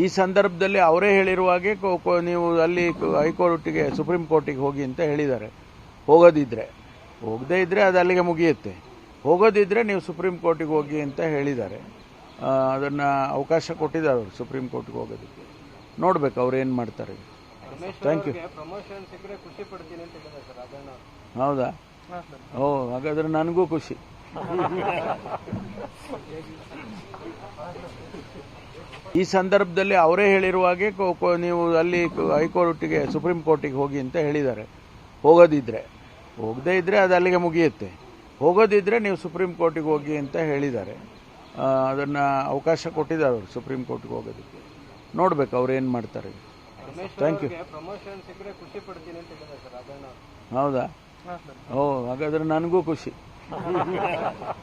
ಈ ಸಂದರ್ಭದಲ್ಲಿ ಅವರೇ ಹೇಳಿರುವ ಹಾಗೆ ನೀವು ಅಲ್ಲಿ ಹೈಕೋರ್ಟಿಗೆ ಸುಪ್ರೀಂ ಕೋರ್ಟಿಗೆ ಹೋಗಿ ಅಂತ ಹೇಳಿದ್ದಾರೆ. ಹೋಗೋದಿದ್ರೆ. ಹೋಗದೇ ಇದ್ರೆ ಅದು ಅಲ್ಲಿಗೆ ಮುಗಿಯುತ್ತೆ. ಹೋಗೋದಿದ್ರೆ ನೀವು ಸುಪ್ರೀಂ ಕೋರ್ಟಿಗೆ ಹೋಗಿ ಅಂತ ಹೇಳಿದ್ದಾರೆ. ಅದನ್ನು ಅವಕಾಶ ಕೊಟ್ಟಿದ್ದಾರೆ ಅವರು ಸುಪ್ರೀಂ ಕೋರ್ಟ್ಗೆ ಹೋಗೋದಕ್ಕೆ. ನೋಡ್ಬೇಕು ಅವ್ರು ಏನು ಮಾಡ್ತಾರೆ. ಥ್ಯಾಂಕ್ ಯು ಹೌದಾ? ಓ ಹಾಗಾದ್ರೆ ನನಗೂ ಖುಷಿ. ಈ ಸಂದರ್ಭದಲ್ಲಿ ಅವರೇ ಹೇಳಿರುವ ಹಾಗೆ ನೀವು ಅಲ್ಲಿ ಹೈಕೋರ್ಟಿಗೆ, ಸುಪ್ರೀಂ ಕೋರ್ಟಿಗೆ ಹೋಗಿ ಅಂತ ಹೇಳಿದ್ದಾರೆ. ಹೋಗೋದಿದ್ರೆ. ಹೋಗದೇ ಇದ್ರೆ ಅದು ಅಲ್ಲಿಗೆ ಮುಗಿಯುತ್ತೆ. ಹೋಗೋದಿದ್ರೆ ನೀವು ಸುಪ್ರೀಂ ಕೋರ್ಟಿಗೆ ಹೋಗಿ ಅಂತ ಹೇಳಿದ್ದಾರೆ. ಅದನ್ನು ಅವಕಾಶ ಕೊಟ್ಟಿದ್ದಾರೆ ಅವರು ಸುಪ್ರೀಂ ಕೋರ್ಟ್ಗೆ ಹೋಗೋದಕ್ಕೆ. ನೋಡ್ಬೇಕು ಅವ್ರು ಏನು ಮಾಡ್ತಾರೆ. ಥ್ಯಾಂಕ್ ಯು ಹೌದಾ? ಓ, ಹಾಗಾದ್ರೆ ನನಗೂ ಖುಷಿ. Спасибо.